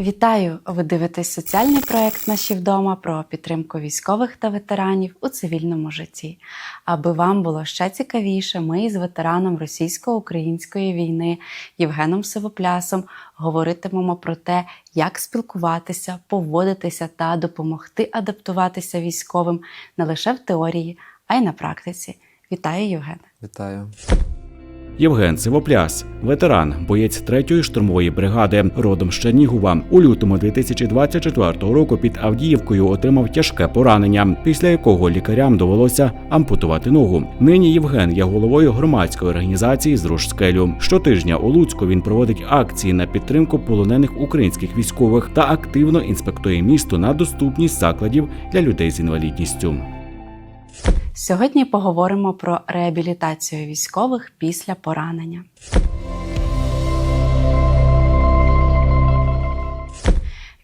Вітаю! Ви дивитесь соціальний проект Наші вдома про підтримку військових та ветеранів у цивільному житті. Аби вам було ще цікавіше, ми із ветераном російсько-української війни Євгеном Сивоплясом говоритимемо про те, як спілкуватися, поводитися та допомогти адаптуватися військовим не лише в теорії, а й на практиці. Вітаю, Євгене! Вітаю. Євген Сивопляс, ветеран, боєць 3-ї штурмової бригади, родом з Чернігова. У лютому 2024 року під Авдіївкою отримав тяжке поранення, після якого лікарям довелося ампутувати ногу. Нині Євген є головою громадської організації «Зруш скелю». Щотижня у Луцьку він проводить акції на підтримку полонених українських військових та активно інспектує місто на доступність закладів для людей з інвалідністю. Сьогодні поговоримо про реабілітацію військових після поранення.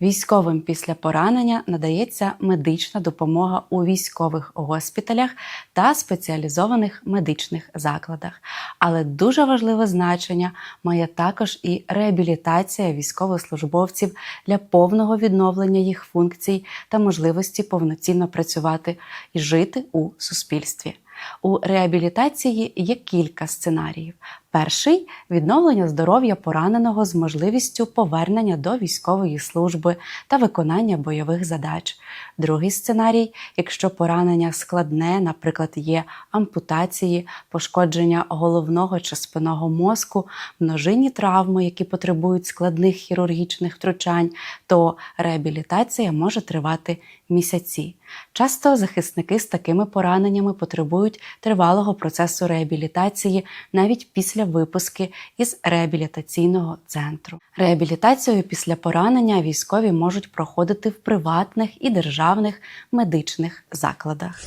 Військовим після поранення надається медична допомога у військових госпіталях та спеціалізованих медичних закладах. Але дуже важливе значення має також і реабілітація військовослужбовців для повного відновлення їх функцій та можливості повноцінно працювати і жити у суспільстві. У реабілітації є кілька сценаріїв. Перший відновлення здоров'я пораненого з можливістю повернення до військової служби та виконання бойових задач. Другий сценарій, якщо поранення складне, наприклад, є ампутації, пошкодження головного чи спинного мозку, множинні травми, які потребують складних хірургічних втручань, то реабілітація може тривати місяці. Часто захисники з такими пораненнями потребують тривалого процесу реабілітації навіть після випуски із реабілітаційного центру. Реабілітацію після поранення військові можуть проходити в приватних і державних медичних закладах.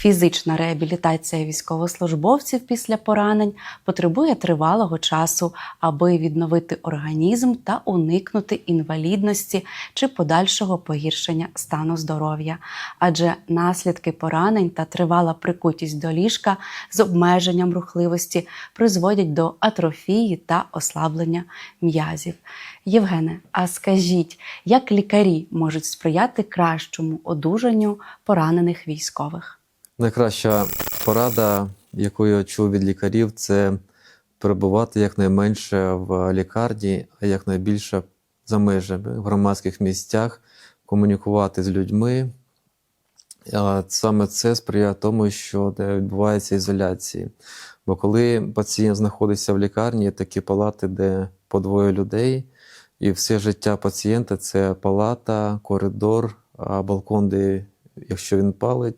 Фізична реабілітація військовослужбовців після поранень потребує тривалого часу, аби відновити організм та уникнути інвалідності чи подальшого погіршення стану здоров'я, адже наслідки поранень та тривала прикутість до ліжка з обмеженням рухливості призводять до атрофії та ослаблення м'язів. Євгене, а скажіть, як лікарі можуть сприяти кращому одужанню поранених військових? Найкраща порада, яку я чув від лікарів, це перебувати якнайменше в лікарні, а якнайбільше за межами в громадських місцях, комунікувати з людьми. Саме це сприяє тому, що відбувається ізоляції. Бо коли пацієнт знаходиться в лікарні, такі палати, де по двоє людей, і все життя пацієнта це палата, коридор, балкон, де, якщо він палить,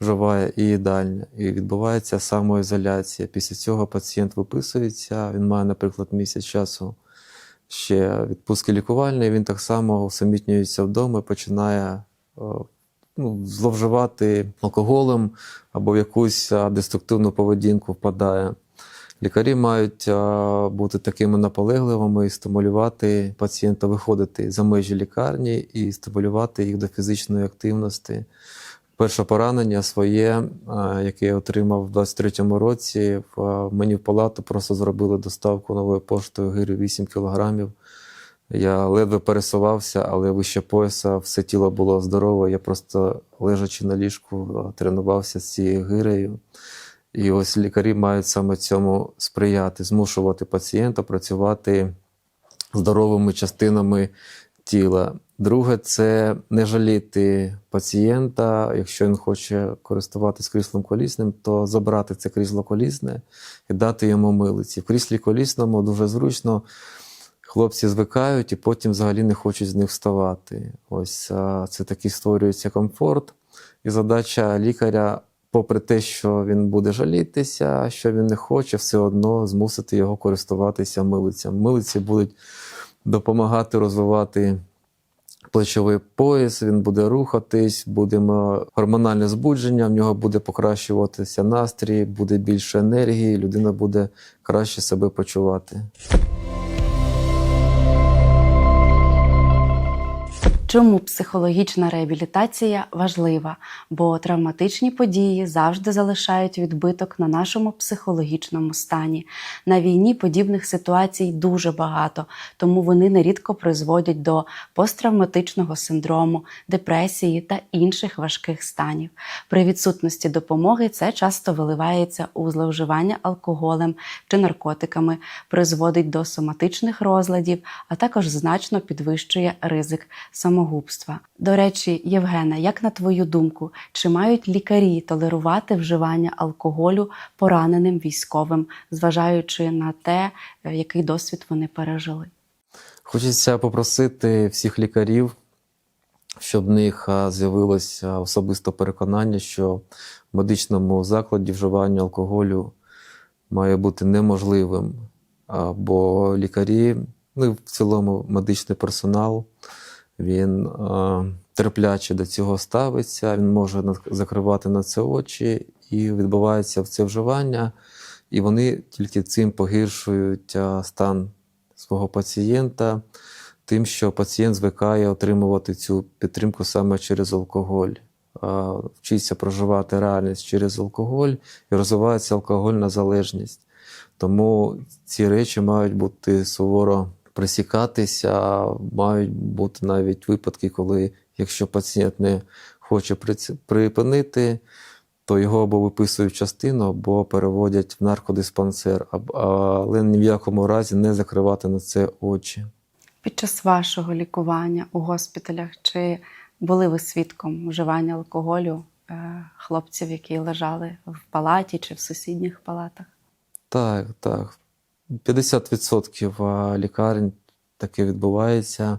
вживає і їдальня, і відбувається самоізоляція. Після цього пацієнт виписується, він має, наприклад, місяць часу ще відпустки лікувальної, він так само усамітнюється вдома і починає ну, зловживати алкоголем або в якусь деструктивну поведінку впадає. Лікарі мають а, бути такими наполегливими і стимулювати пацієнта виходити за межі лікарні і стимулювати їх до фізичної активності. Перше поранення своє, яке я отримав в 23-му році, в, мені в палату просто зробили доставку новою поштою гирю 8 кілограмів. Я ледве пересувався, але вище пояса все тіло було здорове. Я просто лежачи на ліжку, тренувався з цією гирею. І ось лікарі мають саме цьому сприяти, змушувати пацієнта працювати здоровими частинами тіла. Друге, це не жаліти пацієнта. Якщо він хоче користуватися кріслом колісним, то забрати це крісло колісне і дати йому милиці. В кріслі колісному дуже зручно. Хлопці звикають і потім взагалі не хочуть з них вставати. Ось це такий створюється комфорт. І задача лікаря, попри те, що він буде жалітися, що він не хоче, все одно змусити його користуватися милицям. Милиці будуть допомагати розвивати плечовий пояс, він буде рухатись, буде гормональне збудження, в нього буде покращуватися настрій, буде більше енергії, людина буде краще себе почувати. Чому психологічна реабілітація важлива? Бо травматичні події завжди залишають відбиток на нашому психологічному стані. На війні подібних ситуацій дуже багато, тому вони нерідко призводять до посттравматичного синдрому, депресії та інших важких станів. При відсутності допомоги це часто виливається у зловживання алкоголем чи наркотиками, призводить до соматичних розладів, а також значно підвищує ризик самогубства. До речі, Євгена, як на твою думку, чи мають лікарі толерувати вживання алкоголю пораненим військовим, зважаючи на те, е, який досвід вони пережили? Хочеться попросити всіх лікарів, щоб в них з'явилося особисте переконання, що в медичному закладі вживання алкоголю має бути неможливим. Бо лікарі, ну і в цілому медичний персонал, він терпляче до цього ставиться, він може закривати на це очі, і відбувається в це вживання, і вони тільки цим погіршують стан свого пацієнта, тим, що пацієнт звикає отримувати цю підтримку саме через алкоголь, вчиться проживати реальність через алкоголь і розвивається алкогольна залежність. Тому ці речі мають бути суворо присікатися, мають бути навіть випадки, коли якщо пацієнт не хоче припинити, то його або виписують частину, або переводять в наркодиспансер, але ні в якому разі не закривати на це очі. Під час вашого лікування у госпіталях чи були ви свідком вживання алкоголю е, хлопців, які лежали в палаті чи в сусідніх палатах? Так, так. 50% лікарень таке відбувається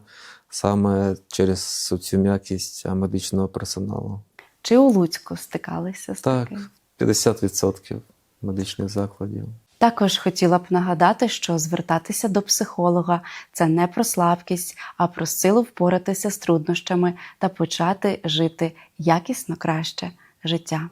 саме через цю м'якість медичного персоналу. Чи у Луцьку стикалися з Так, таким? 50% медичних закладів. Також хотіла б нагадати, що звертатися до психолога це не про слабкість, а про силу впоратися з труднощами та почати жити якісно краще життя.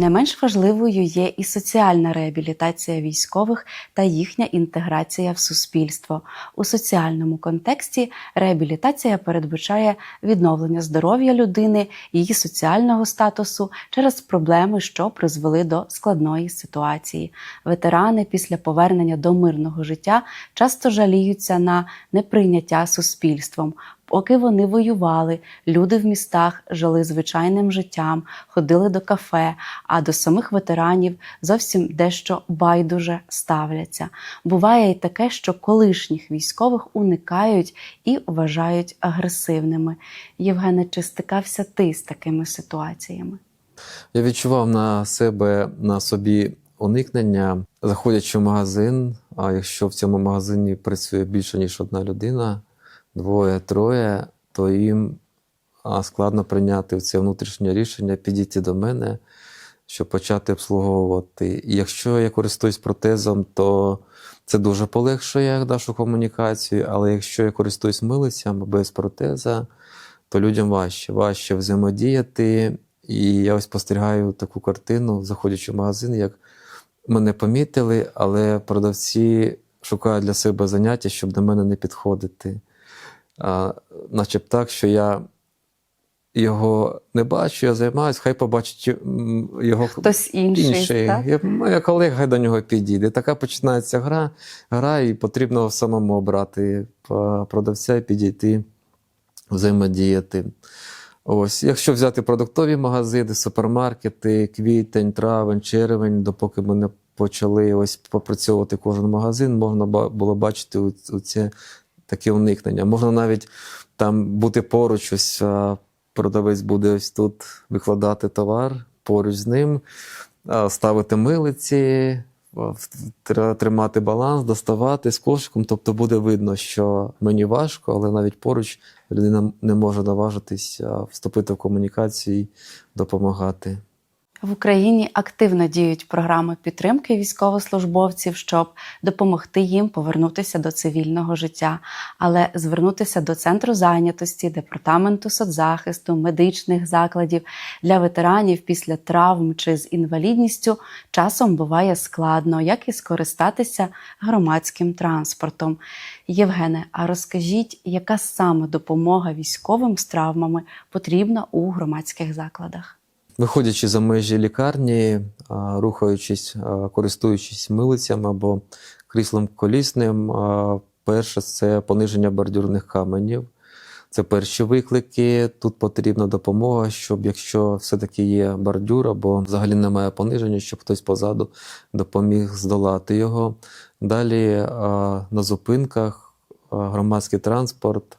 Не менш важливою є і соціальна реабілітація військових та їхня інтеграція в суспільство. У соціальному контексті реабілітація передбачає відновлення здоров'я людини, її соціального статусу через проблеми, що призвели до складної ситуації. Ветерани після повернення до мирного життя часто жаліються на неприйняття суспільством. Поки вони воювали, люди в містах жили звичайним життям, ходили до кафе, а до самих ветеранів зовсім дещо байдуже ставляться. Буває й таке, що колишніх військових уникають і вважають агресивними. Євгене, чи стикався ти з такими ситуаціями? Я відчував на себе на собі уникнення, заходячи в магазин. А якщо в цьому магазині працює більше ніж одна людина, двоє, троє, то їм складно прийняти це внутрішнє рішення, підійти до мене, щоб почати обслуговувати. І якщо я користуюсь протезом, то це дуже полегшує нашу комунікацію. Але якщо я користуюсь милицями без протеза, то людям важче, важче взаємодіяти. І я ось спостерігаю таку картину, заходячи в магазин, як мене помітили, але продавці шукають для себе заняття, щоб до мене не підходити. А, начеб так, що я його не бачу, я займаюся, хай побачить його Хтось інший, інший. так? Я, моя колега хай до нього підійде. Така починається гра, гра, і потрібно самому обрати продавця і підійти, взаємодіяти. Ось, якщо взяти продуктові магазини, супермаркети, квітень, травень, червень, допоки ми не почали ось попрацьовувати кожен магазин, можна було бачити у це таке уникнення. Можна навіть там бути поруч, ось продавець буде ось тут викладати товар поруч з ним, ставити милиці, тримати баланс, доставати з кошиком. Тобто буде видно, що мені важко, але навіть поруч людина не може наважитись вступити в комунікацію і допомагати. В Україні активно діють програми підтримки військовослужбовців, щоб допомогти їм повернутися до цивільного життя, але звернутися до центру зайнятості, департаменту соцзахисту, медичних закладів для ветеранів після травм чи з інвалідністю часом буває складно, як і скористатися громадським транспортом. Євгене, а розкажіть, яка саме допомога військовим з травмами потрібна у громадських закладах? Виходячи за межі лікарні, рухаючись, користуючись милицями або кріслом колісним, перше це пониження бордюрних каменів. Це перші виклики. Тут потрібна допомога, щоб якщо все-таки є бордюр або взагалі немає пониження, щоб хтось позаду допоміг здолати його. Далі на зупинках громадський транспорт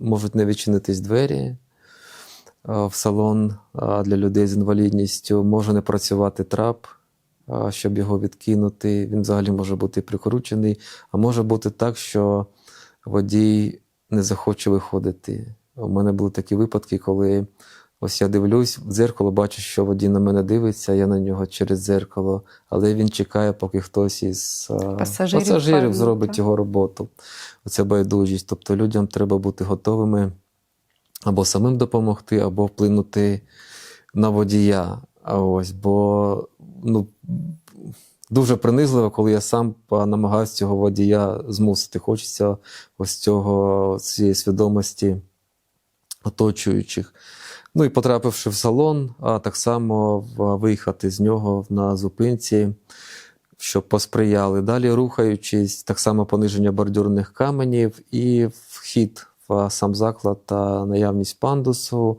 можуть не відчинитись двері в салон для людей з інвалідністю, може не працювати трап, щоб його відкинути. Він взагалі може бути прикручений, а може бути так, що водій не захоче виходити. У мене були такі випадки, коли ось я дивлюсь в дзеркало, бачу, що водій на мене дивиться, я на нього через дзеркало, але він чекає, поки хтось із Пасажирів, пасажирів зробить його роботу. Оце байдужість. Тобто людям треба бути готовими або самим допомогти, або вплинути на водія. Ось, бо ну, дуже принизливо, коли я сам намагаюся цього водія змусити. Хочеться ось цього, цієї свідомості оточуючих. Ну і потрапивши в салон, а так само виїхати з нього на зупинці, щоб посприяли. Далі рухаючись, так само пониження бордюрних каменів і вхід сам заклад та наявність пандусу.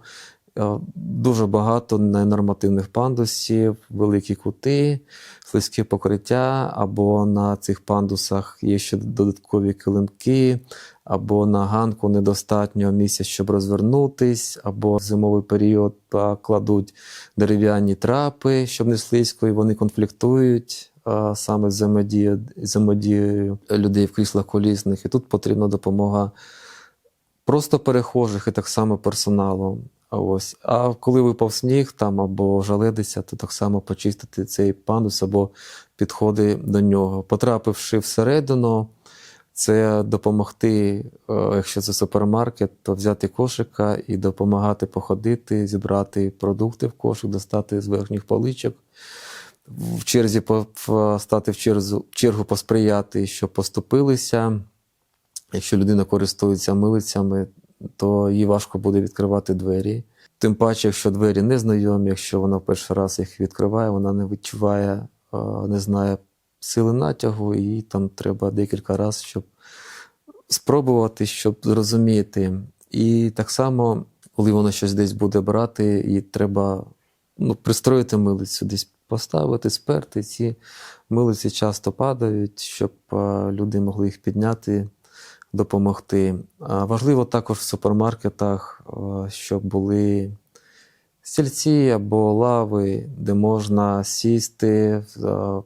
Е, Дуже багато ненормативних пандусів, великі кути, слизьке покриття, або на цих пандусах є ще додаткові килимки, або на ганку недостатньо місця, щоб розвернутись, або в зимовий період кладуть дерев'яні трапи, щоб не слизько, і вони конфліктують а, саме взаємодією людей в кріслах колісних. І тут потрібна допомога просто перехожих і так само персоналу. А Ось. А коли випав сніг там або жаледиться, то так само почистити цей пандус або підходи до нього. Потрапивши всередину, це допомогти, е, якщо це супермаркет, то взяти кошика і допомагати походити, зібрати продукти в кошик, достати з верхніх поличок, в черзі стати в чергу, чергу посприяти, щоб поступилися. Якщо людина користується милицями, то їй важко буде відкривати двері. Тим паче, якщо двері незнайомі, якщо вона в перший раз їх відкриває, вона не відчуває, е, не знає сили натягу, і там треба декілька разів, щоб спробувати, щоб зрозуміти. І так само, коли вона щось десь буде брати, їй треба ну, пристроїти милицю, десь поставити, сперти. Ці милиці часто падають, щоб е, люди могли їх підняти допомогти. Важливо також в супермаркетах, щоб були стільці або лави, де можна сісти,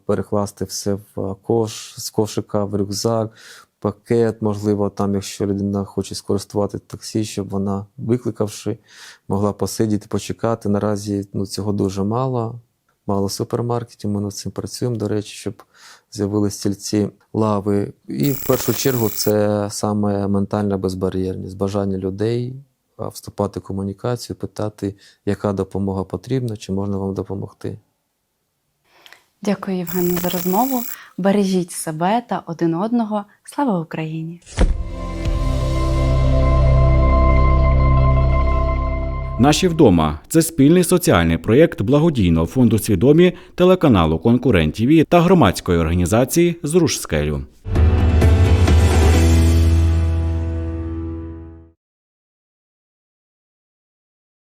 перекласти все в кош, з кошика в рюкзак, пакет, можливо, там, якщо людина хоче скористувати таксі, щоб вона, викликавши, могла посидіти, почекати. Наразі ну, цього дуже мало. Мало супермаркетів, ми над цим працюємо, до речі, щоб з'явилися стільці лави. І в першу чергу це саме ментальна безбар'єрність, бажання людей вступати в комунікацію, питати, яка допомога потрібна, чи можна вам допомогти. Дякую, Євгене, за розмову. Бережіть себе та один одного. Слава Україні! Наші вдома це спільний соціальний проєкт благодійного фонду свідомі телеканалу Конкурент ТІВІ та громадської організації Зруш скелю.